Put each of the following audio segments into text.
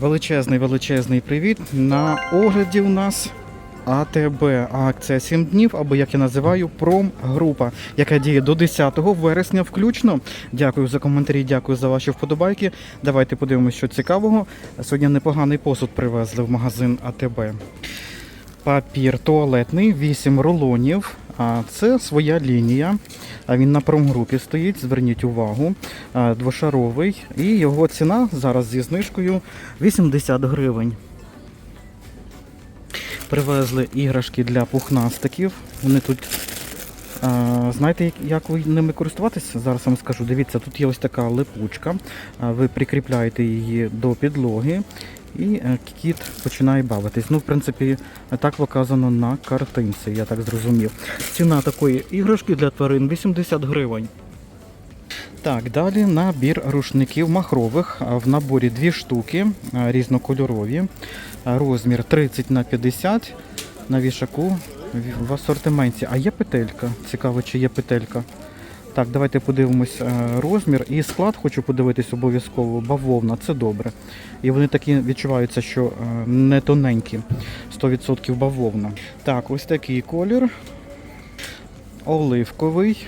Величезний величезний привіт. На огляді у нас АТБ. Акція 7 днів, або як я називаю, промгрупа, яка діє до 10 вересня включно. Дякую за коментарі, дякую за ваші вподобайки. Давайте подивимося, що цікавого. Сьогодні непоганий посуд привезли в магазин АТБ. Папір туалетний, 8 рулонів. А це своя лінія. Він на промгрупі стоїть. Зверніть увагу. Двошаровий. І його ціна зараз зі знижкою 80 гривень. Привезли іграшки для пухнастиків. Вони тут. Знаєте, як ви ними користуватися? Зараз вам скажу. Дивіться, тут є ось така липучка. Ви прикріпляєте її до підлоги. І е, кіт починає бавитись. Ну, в принципі, так показано на картинці, я так зрозумів. Ціна такої іграшки для тварин 80 гривень. Так, далі набір рушників махрових. В наборі дві штуки різнокольорові. Розмір 30 на 50 на вішаку в- в асортименті. А є петелька? Цікаво, чи є петелька. Так, давайте подивимось е, розмір і склад хочу подивитись обов'язково. Бавовна, це добре. І вони такі відчуваються, що е, не тоненькі. 100% бавовна. Так, ось такий колір. Оливковий.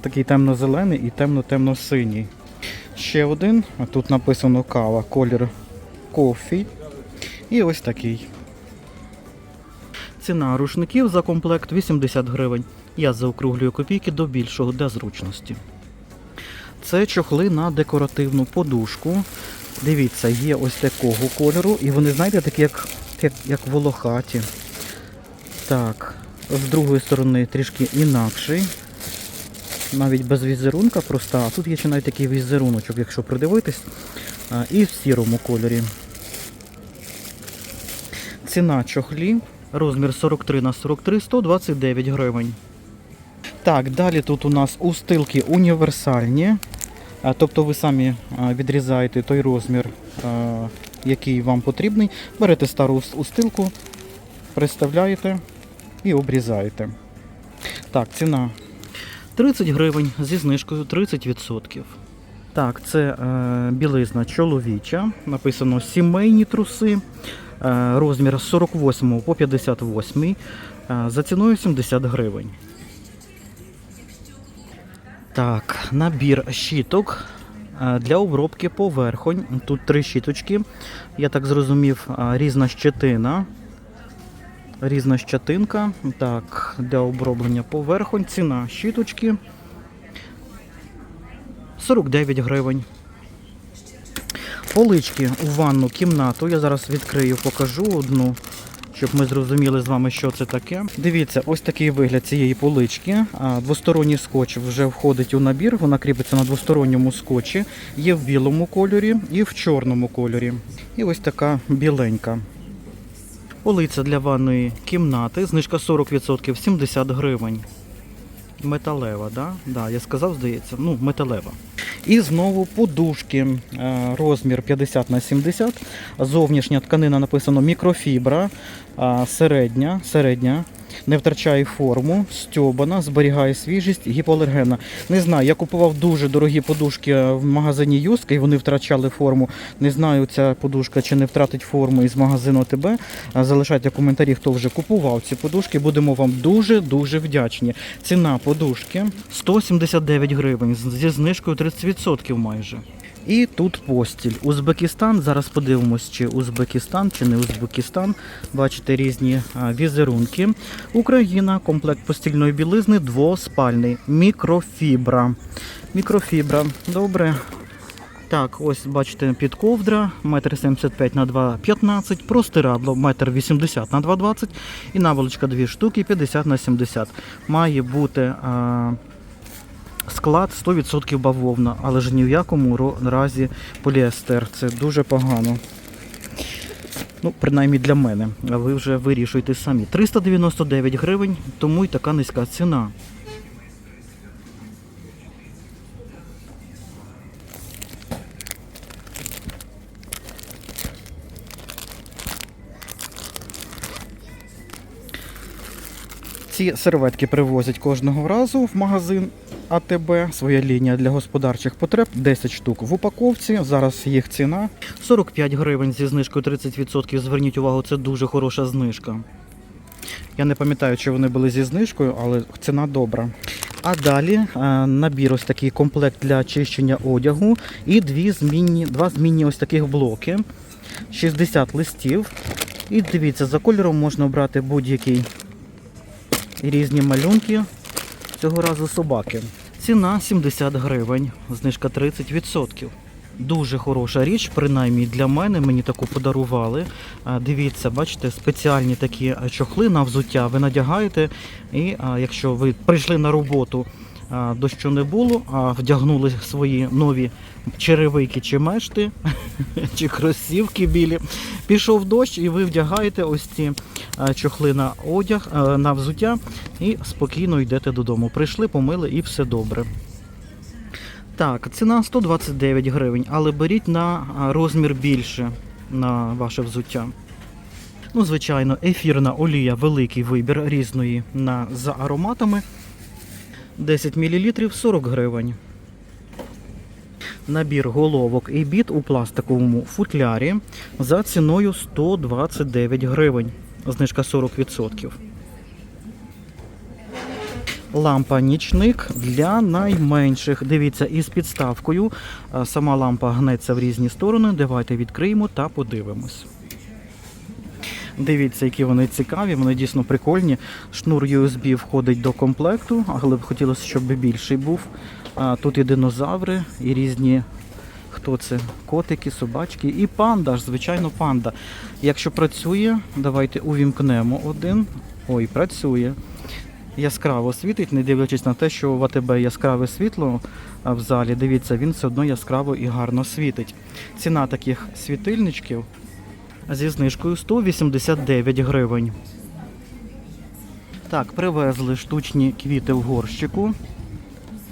Такий темно-зелений і темно-темно-синій. Ще один. Тут написано кава, колір кофі. І ось такий. Ціна рушників за комплект 80 гривень. Я заокруглюю копійки до більшого для зручності. Це чохли на декоративну подушку. Дивіться, є ось такого кольору, і вони, знаєте, такі як, як, як волохаті. Так, з другої сторони трішки інакший. Навіть без візерунка просто, а тут є ще навіть такий візеруночок, якщо придивитись. І в сірому кольорі. Ціна чохлів, розмір 43 на 43, 129 гривень. Так, далі тут у нас устилки універсальні. Тобто ви самі відрізаєте той розмір, який вам потрібний. Берете стару устилку, приставляєте і обрізаєте. Так, ціна 30 гривень зі знижкою 30%. Так, це е, білизна чоловіча. Написано сімейні труси. Е, розмір з 48 по 58. Е, за ціною 70 гривень. Так, набір щіток е, для обробки поверхонь. Тут три щіточки. Я так зрозумів, е, різна щетина. Різна щетинка. Так, для оброблення поверхонь. Ціна щіточки 49 гривень. Полички у ванну кімнату. Я зараз відкрию, покажу одну, щоб ми зрозуміли з вами, що це таке. Дивіться, ось такий вигляд цієї полички. Двосторонній скотч вже входить у набір. Вона кріпиться на двосторонньому скотчі. Є в білому кольорі і в чорному кольорі. І ось така біленька. Полиця для ванної кімнати. Знижка 40%, 70 гривень. Металева, да? Да, я сказав, здається. Ну, металева. І знову подушки. Е, Розмір 50 на 70. Зовнішня тканина написано мікрофібра. Середня, середня. Не втрачає форму, стьобана, зберігає свіжість, гіпоалергенна. Не знаю, я купував дуже дорогі подушки в магазині Юска і вони втрачали форму. Не знаю, ця подушка чи не втратить форму із магазину ТБ. Залишайте коментарі, хто вже купував ці подушки. Будемо вам дуже-дуже вдячні. Ціна подушки 179 гривень зі знижкою 30% майже. І тут постіль. Узбекистан. Зараз подивимось, чи Узбекистан, чи не Узбекистан. Бачите різні візерунки. Україна, комплект постільної білизни двоспальний. Мікрофібра. Мікрофібра. Добре. Так, ось бачите, підковдра, 1,75 на 2,15, простирадло 1,80 на 2,20 і наволочка 2 штуки 50 на 70. Має бути а, склад 100% бавовна, але ж ні в якому разі поліестер. Це дуже погано. Ну, принаймні для мене. А ви вже вирішуєте самі. 399 гривень, тому й така низька ціна. Ці серветки привозять кожного разу в магазин АТБ, своя лінія для господарчих потреб, 10 штук в упаковці. Зараз їх ціна 45 гривень зі знижкою 30%. Зверніть увагу, це дуже хороша знижка. Я не пам'ятаю, чи вони були зі знижкою, але ціна добра. А далі е, набір ось такий комплект для очищення одягу і дві змінні, два змінні ось таких блоки. 60 листів. І дивіться, за кольором можна обрати будь-який різні малюнки. Цього разу собаки. Ціна 70 гривень, знижка 30%. Дуже хороша річ, принаймні для мене. Мені таку подарували. Дивіться, бачите, спеціальні такі чохли на взуття. Ви надягаєте, і якщо ви прийшли на роботу, дощу не було, а вдягнули свої нові черевики чи мешти, чи кросівки білі. Пішов дощ, і ви вдягаєте ось ці чохли на одяг, на взуття і спокійно йдете додому. Прийшли, помили і все добре. Так, ціна 129 гривень, але беріть на розмір більше на ваше взуття. Ну, звичайно, ефірна олія, великий вибір різної на, за ароматами. 10 мл 40 гривень. Набір головок і біт у пластиковому футлярі за ціною 129 гривень. Знижка 40%. Лампа нічник для найменших. Дивіться, із підставкою. Сама лампа гнеться в різні сторони. Давайте відкриємо та подивимось. Дивіться, які вони цікаві, вони дійсно прикольні. Шнур USB входить до комплекту, але б хотілося, щоб більший був. Тут і динозаври, і різні. Хто це? Котики, собачки і панда ж, звичайно, панда. Якщо працює, давайте увімкнемо один. Ой, працює яскраво світить, не дивлячись на те, що в АТБ яскраве світло в залі. Дивіться, він все одно яскраво і гарно світить. Ціна таких світильничків зі знижкою 189 гривень. Так, привезли штучні квіти в горщику.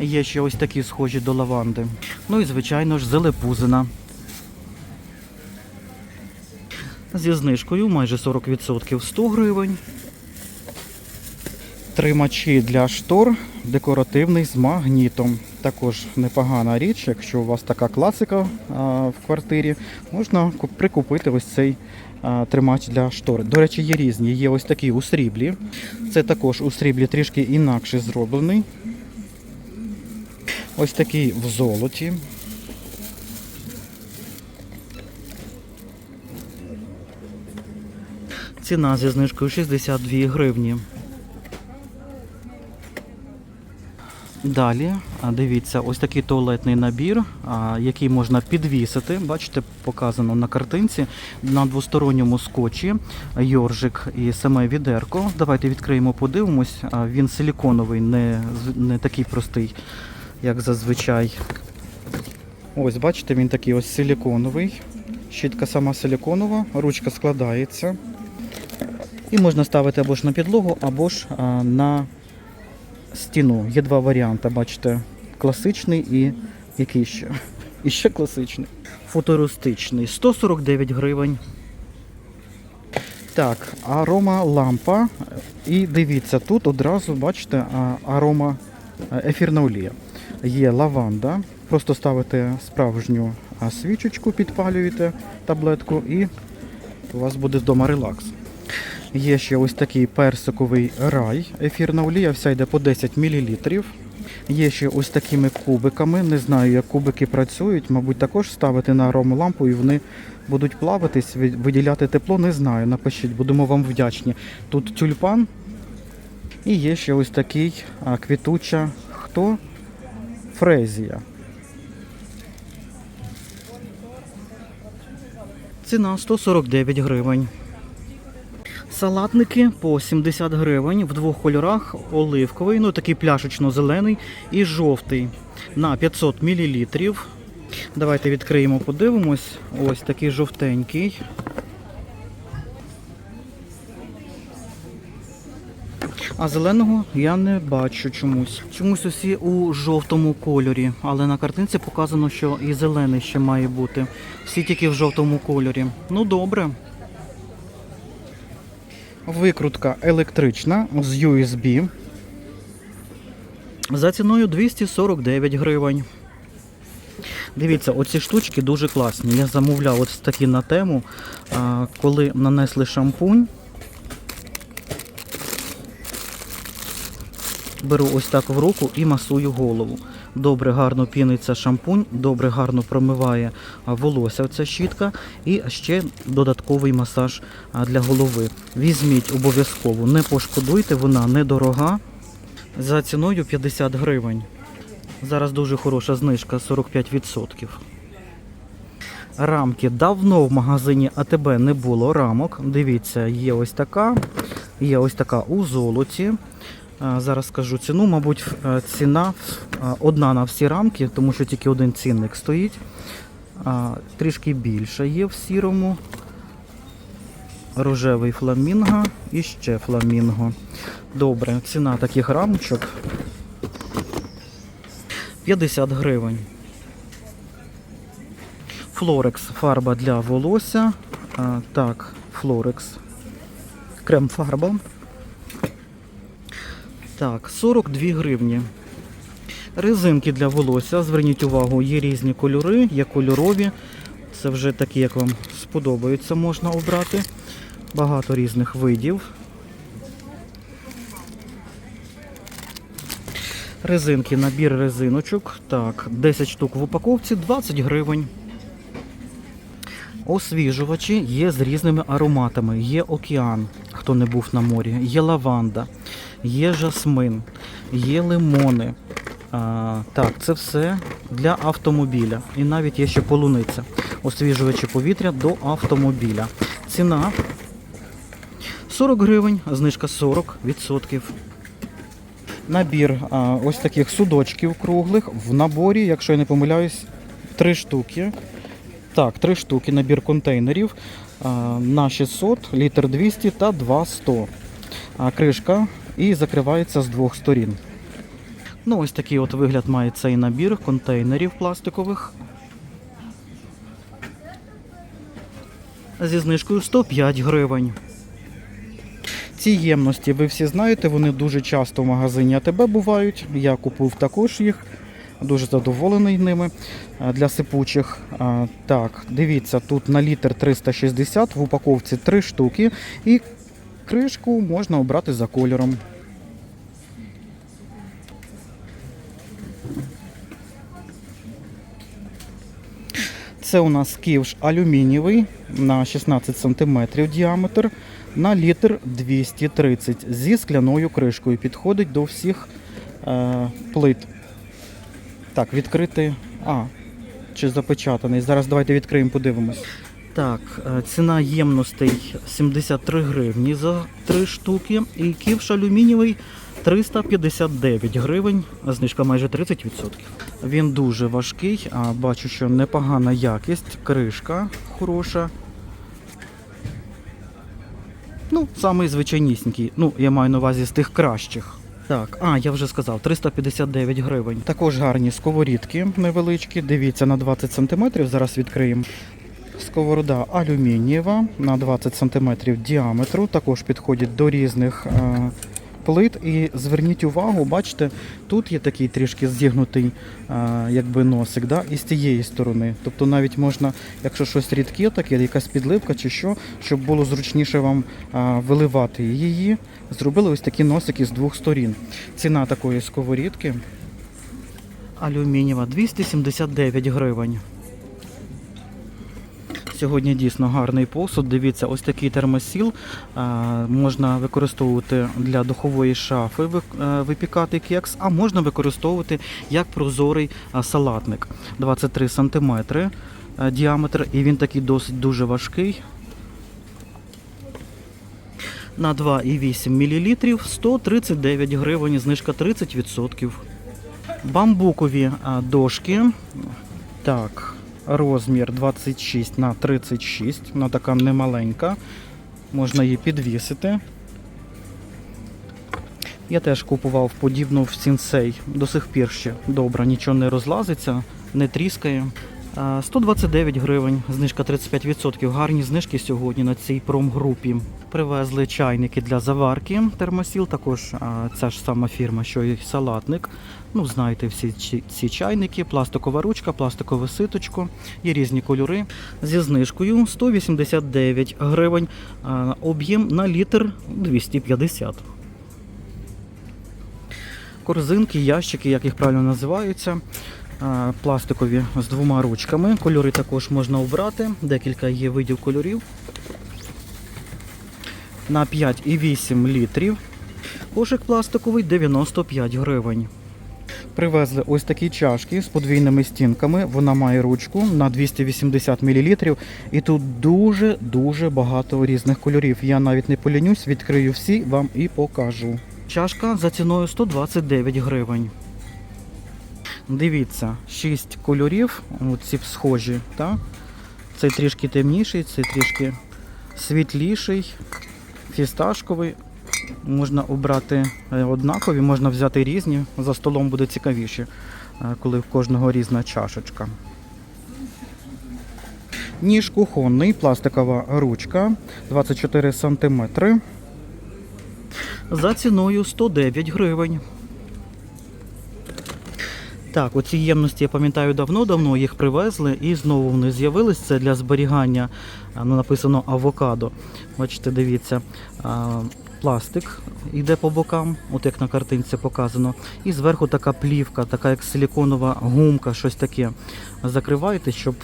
Є ще ось такі схожі до лаванди. Ну і, звичайно ж, зелепузина. Зі знижкою майже 40% 100 гривень. Тримачі для штор декоративний з магнітом. Також непогана річ, якщо у вас така класика а, в квартирі, можна ку- прикупити ось цей а, тримач для штор. До речі, є різні. Є ось такі у сріблі. Це також у сріблі трішки інакше зроблений. Ось такий в золоті. Ціна зі знижкою 62 гривні. Далі, дивіться, ось такий туалетний набір, який можна підвісити. Бачите, показано на картинці на двосторонньому скотчі йоржик і саме відерко. Давайте відкриємо, подивимось. Він силіконовий, не, не такий простий, як зазвичай. Ось, бачите, він такий ось силіконовий. Щітка сама силіконова, ручка складається. І можна ставити або ж на підлогу, або ж на стіну. Є два варіанти, бачите, класичний і який ще? І ще класичний. Футуристичний. 149 гривень. Так, арома лампа. І дивіться, тут одразу, бачите, арома ефірна олія. Є лаванда. Просто ставите справжню свічечку, підпалюєте таблетку і у вас буде вдома релакс. Є ще ось такий персиковий рай. Ефірна олія, вся йде по 10 мл. Є ще ось такими кубиками. Не знаю, як кубики працюють. Мабуть, також ставити на аромалампу і вони будуть плаватись, виділяти тепло. Не знаю. Напишіть, будемо вам вдячні. Тут тюльпан. І є ще ось такий квітуча. Хто? Фрезія. Ціна 149 гривень. Салатники по 70 гривень в двох кольорах: оливковий, ну такий пляшечно-зелений і жовтий на 500 мл. Давайте відкриємо, подивимось. Ось такий жовтенький. А зеленого я не бачу чомусь. Чомусь усі у жовтому кольорі, але на картинці показано, що і зелений ще має бути. Всі тільки в жовтому кольорі. Ну добре. Викрутка електрична з USB. За ціною 249 гривень. Дивіться, оці штучки дуже класні. Я замовляв ось такі на тему, коли нанесли шампунь. Беру ось так в руку і масую голову. Добре, гарно піниться шампунь, добре, гарно промиває волосся ця щітка. І ще додатковий масаж для голови. Візьміть обов'язково, не пошкодуйте, вона недорога. За ціною 50 гривень. Зараз дуже хороша знижка 45%. Рамки давно в магазині АТБ не було рамок. Дивіться, є ось така, є ось така у золоті. А, Зараз скажу ціну. Мабуть, е, ціна е, одна на всі рамки, тому що тільки один цінник стоїть. Трішки більше є в сірому. Рожевий фламінго і ще фламінго. Добре, ціна таких рамочок 50 гривень. Флорекс фарба для волосся. Так, Флорекс. Крем фарба. Так, 42 гривні. Резинки для волосся. Зверніть увагу, є різні кольори, є кольорові. Це вже такі, як вам сподобаються, можна обрати. Багато різних видів. Резинки, набір резиночок. Так, 10 штук в упаковці, 20 гривень. Освіжувачі є з різними ароматами. Є океан, хто не був на морі, є лаванда, є жасмин, є лимони. А, так, це все для автомобіля. І навіть є ще полуниця. Освіжувачі повітря до автомобіля. Ціна 40 гривень, знижка 40%. Набір а, ось таких судочків круглих в наборі, якщо я не помиляюсь, три штуки. Так, три штуки, набір контейнерів а, на 600, літр 200 та 2 100. А, кришка і закривається з двох сторін. Ну, ось такий от вигляд має цей набір контейнерів пластикових. Зі знижкою 105 гривень. Ці ємності ви всі знаєте, вони дуже часто в магазині АТБ бувають. Я купив також їх. Дуже задоволений ними для сипучих. Так, дивіться, тут на літр 360, в упаковці 3 штуки. І кришку можна обрати за кольором. Це у нас ківш алюмінієвий на 16 см діаметр на літр 230 зі скляною кришкою. Підходить до всіх е, плит. Так, відкрити. А, чи запечатаний. Зараз давайте відкриємо, подивимось. Так, е, ціна ємностей 73 гривні за 3 штуки. І ківш алюмінієвий 359 гривень, знижка майже 30%. Він дуже важкий, а бачу, що непогана якість, кришка хороша. Ну, самий звичайнісінький. Ну, я маю на увазі з тих кращих. Так, а, я вже сказав, 359 гривень. Також гарні сковорідки невеличкі. Дивіться, на 20 см. Зараз відкриємо. Сковорода алюмінієва на 20 см діаметру. Також підходить до різних е, плит. І зверніть увагу, бачите, тут є такий трішки зігнутий е, якби носик, да, і з тієї сторони. Тобто навіть можна, якщо щось рідке, таке, якась підливка чи що, щоб було зручніше вам е, виливати її. Зробили ось такі носики з двох сторін. Ціна такої сковорідки алюмінієва 279 гривень. Сьогодні дійсно гарний посуд. Дивіться, ось такий термосіл а, можна використовувати для духової шафи, е, випікати кекс, а можна використовувати як прозорий салатник. 23 см діаметр, і він такий досить дуже важкий. На 2,8 мл 139 гривень, знижка 30%. Бамбукові дошки. Так, розмір 26 на 36, вона така немаленька. Можна її підвісити. Я теж купував подібну в сінсей. До сих пір ще добре, нічого не розлазиться, не тріскає. А, 129 гривень, знижка 35%. Гарні знижки сьогодні на цій промгрупі. Привезли чайники для заварки термосіл, також ця ж сама фірма, що і салатник. Ну, знаєте, всі ці, чайники, пластикова ручка, пластикове ситочко, є різні кольори. Зі знижкою 189 гривень, об'єм на літр 250. Корзинки, ящики, як їх правильно називаються. Пластикові з двома ручками. Кольори також можна обрати. Декілька є видів кольорів. На 5,8 літрів. Кошик пластиковий 95 гривень. Привезли ось такі чашки з подвійними стінками. Вона має ручку на 280 мл. І тут дуже-дуже багато різних кольорів. Я навіть не полінюсь, відкрию всі вам і покажу. Чашка за ціною 129 гривень. Дивіться, 6 кольорів, ці схожі, так? Цей трішки темніший, цей трішки світліший, фісташковий. Можна обрати е, однакові, можна взяти різні. За столом буде цікавіше, е, коли в кожного різна чашечка. Ніж кухонний, пластикова ручка 24 см. За ціною 109 гривень. Так, оці ємності я пам'ятаю давно-давно їх привезли і знову вони з'явились. Це для зберігання, ну, написано авокадо. Бачите, дивіться, пластик йде по бокам, от як на картинці показано. І зверху така плівка, така як силіконова гумка, щось таке. Закриваєте, щоб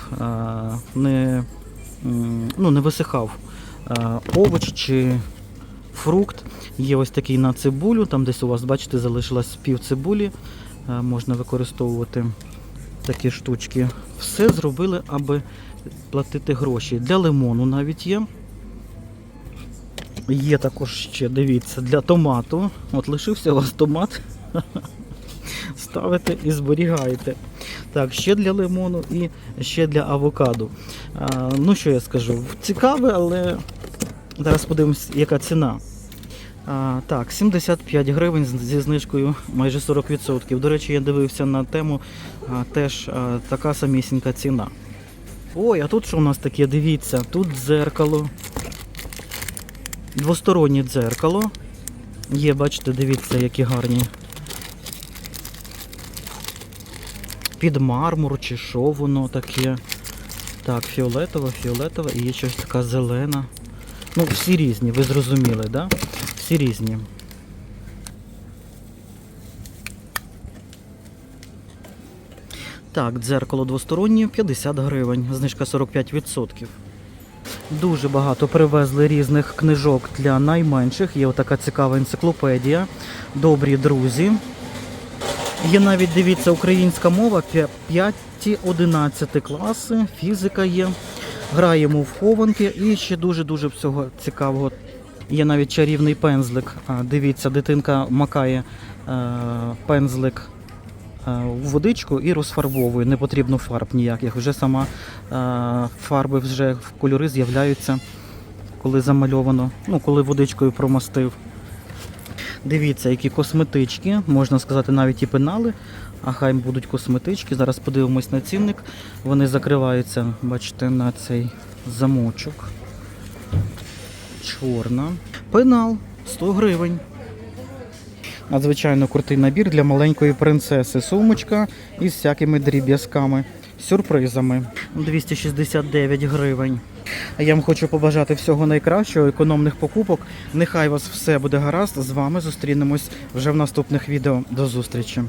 не, ну, не висихав овоч чи фрукт. Є ось такий на цибулю, там десь у вас, бачите, залишилось пів цибулі. Е, Можна використовувати такі штучки. Все зробили, аби платити гроші. Для лимону навіть є. Є також ще, дивіться, для томату. От лишився у вас томат. Ставите і зберігаєте. Так, ще для лимону і ще для авокадо. А, ну що я скажу? Цікаве, але зараз подивимось, яка ціна. А, так, 75 гривень зі знижкою майже 40%. До речі, я дивився на тему, а, теж а, така самісінька ціна. Ой, а тут що у нас таке? Дивіться, тут дзеркало. Двостороннє дзеркало. Є, бачите, дивіться, які гарні. Під мармур чи що воно таке. Так, фіолетова, фіолетова і є щось така зелена. Ну, всі різні, ви зрозуміли, так? Да? Всі різні. Так, дзеркало двостороннє 50 гривень, знижка 45%. Дуже багато привезли різних книжок для найменших. Є отака цікава енциклопедія. Добрі друзі. Є навіть, дивіться, українська мова 5-11 класи, фізика є. Граємо в хованки і ще дуже-дуже всього цікавого. Є навіть чарівний пензлик. Дивіться, дитинка макає е, пензлик е, у водичку і розфарбовує. Не потрібно фарб ніяких. Вже сама е, фарби вже в кольори з'являються, коли замальовано, ну, коли водичкою промастив. Дивіться, які косметички, можна сказати, навіть і пенали, а хай будуть косметички. Зараз подивимось на цінник. Вони закриваються, бачите, на цей замочок. Чорна. Пенал 100 гривень. Надзвичайно крутий набір для маленької принцеси. Сумочка із всякими дріб'язками, сюрпризами. 269 гривень. Я вам хочу побажати всього найкращого, економних покупок. Нехай вас все буде гаразд. З вами зустрінемось вже в наступних відео. До зустрічі.